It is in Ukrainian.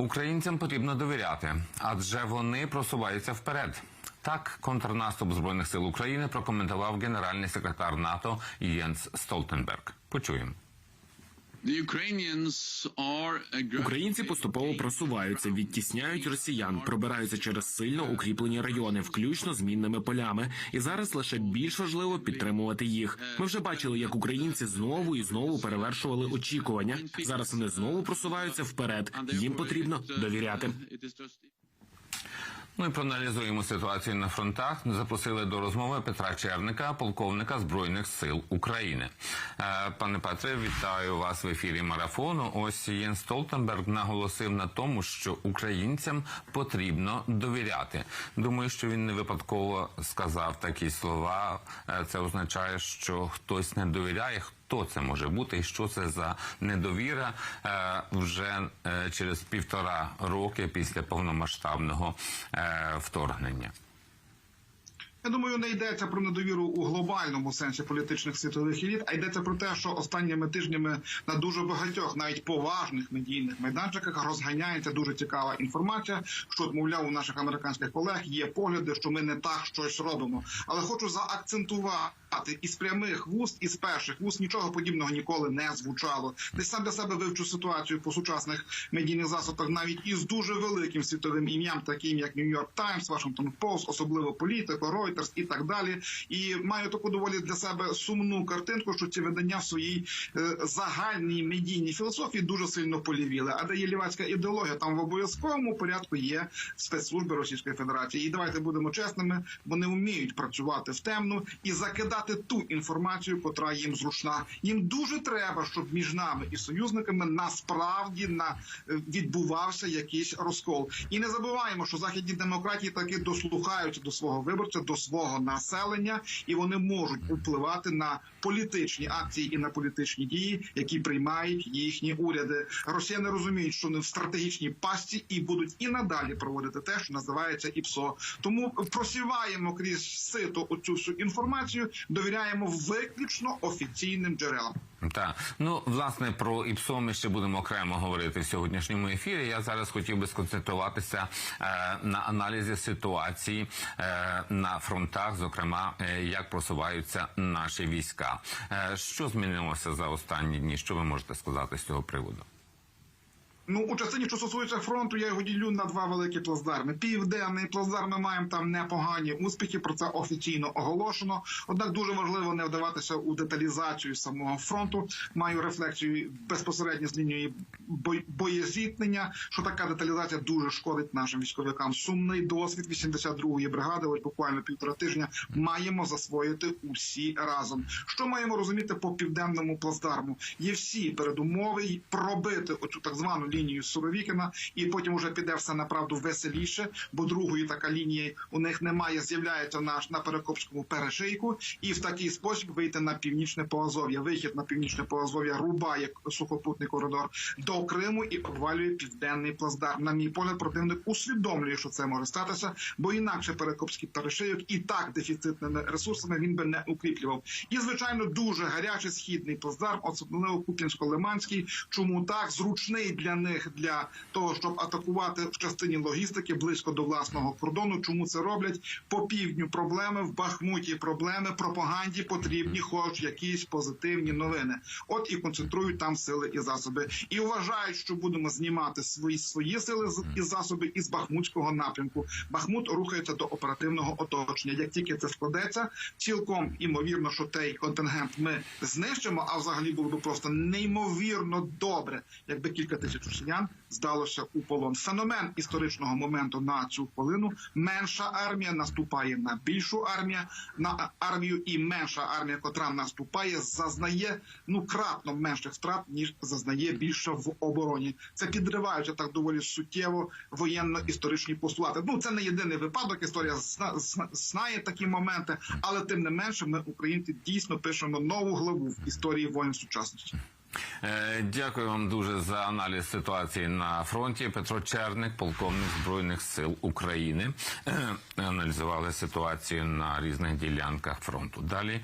Українцям потрібно довіряти, адже вони просуваються вперед. Так, контрнаступ збройних сил України прокоментував генеральний секретар НАТО Єнс Столтенберг. Почуємо. Українці поступово просуваються, відтісняють росіян, пробираються через сильно укріплені райони, включно з мінними полями. І зараз лише більш важливо підтримувати їх. Ми вже бачили, як українці знову і знову перевершували очікування. Зараз вони знову просуваються вперед. Їм потрібно довіряти. Ну і проаналізуємо ситуацію на фронтах. Запросили до розмови Петра Черника, полковника збройних сил України. Е, Пане Петре, вітаю вас в ефірі марафону. Ось Єн Столтенберг наголосив на тому, що українцям потрібно довіряти. Думаю, що він не випадково сказав такі слова. Е, Це означає, що хтось не довіряє. Хто це може бути і що це за недовіра е, вже е, через півтора роки після повномасштабного е, вторгнення? Я думаю, не йдеться про недовіру у глобальному сенсі політичних світових еліт, а йдеться про те, що останніми тижнями на дуже багатьох, навіть поважних медійних майданчиках, розганяється дуже цікава інформація. Що мовляв, у наших американських колег є погляди, що ми не так щось робимо. Але хочу заакцентувати із прямих вуст, із перших вуст нічого подібного ніколи не звучало. Десь сам для себе вивчу ситуацію по сучасних медійних засобах, навіть із дуже великим світовим ім'ям, таким як Нью-Йорк Таймс, Вашингтон Пост, особливо політико, Reuters і так далі. І маю таку доволі для себе сумну картинку, що ці видання в своїй е, загальній медійній філософії дуже сильно полівіли. А де є лівацька ідеологія, там в обов'язковому порядку є спецслужби Російської Федерації. І давайте будемо чесними, вони вміють працювати в темну і закидати ту інформацію, котра їм зручна. Їм дуже треба, щоб між нами і союзниками насправді на е, відбувався якийсь розкол. І не забуваємо, що західні демократії таки дослухаються до свого виборця, до свого населення, і вони можуть впливати на політичні акції і на політичні дії, які приймають їхні уряди. Росіяни розуміють, що вони в стратегічній пасті і будуть і надалі проводити те, що називається ІПСО. Тому просіваємо крізь сито оцю всю інформацію, довіряємо виключно офіційним джерелам. Так, ну власне про ІПСО ми ще будемо окремо говорити в сьогоднішньому ефірі. Я зараз хотів би сконцентруватися е, на аналізі ситуації е, на фронтах, зокрема, е, як просуваються наші війська. Е, що змінилося за останні дні? Що ви можете сказати з цього приводу? Ну, у частині, що стосується фронту, я його ділю на два великі плацдарми. Південний плацдарм ми маємо там непогані успіхи. Про це офіційно оголошено. Однак дуже важливо не вдаватися у деталізацію самого фронту. Маю рефлексію безпосередньо з лінією боєзіткнення, що така деталізація дуже шкодить нашим військовикам. Сумний досвід 82-ї бригади, ось буквально півтора тижня, маємо засвоїти усі разом. Що маємо розуміти по південному плацдарму? Є всі передумови пробити оцю так звану лінію Суровікіна, і потім вже піде все направду веселіше, бо другої така лінії у них немає. З'являється наш на Перекопському перешийку, і в такий спосіб вийти на північне Поазов'я. Вихід на північне Поазов'я рубає сухопутний коридор до Криму і обвалює південний плацдарм. На мій погляд, противник усвідомлює, що це може статися, бо інакше Перекопський перешийок і так дефіцитними ресурсами він би не укріплював. І звичайно, дуже гарячий східний плацдарм, особливо Куп'янсько-Лиманський. Чому так зручний для них для того, щоб атакувати в частині логістики близько до власного кордону. Чому це роблять по півдню? Проблеми в Бахмуті, проблеми пропаганді потрібні, хоч якісь позитивні новини. От і концентрують там сили і засоби, і вважають, що будемо знімати свої свої сили і засоби із Бахмутського напрямку. Бахмут рухається до оперативного оточення. Як тільки це складеться, цілком імовірно, що той контингент ми знищимо. А взагалі було б просто неймовірно добре, якби кілька тисяч росіян здалося у полон. Феномен історичного моменту на цю хвилину. Менша армія наступає на більшу армію, на армію, і менша армія, котра наступає, зазнає ну кратно менших втрат ніж зазнає більше в обороні. Це підриваючи так доволі суттєво воєнно-історичні постулати. Ну це не єдиний випадок. Історія зна- зна- знає такі моменти, але тим не менше, ми українці дійсно пишемо нову главу в історії воєн сучасності. Е, Дякую вам дуже за аналіз ситуації на фронті. Петро Черник, полковник збройних сил України, Е, аналізували ситуацію на різних ділянках фронту. Далі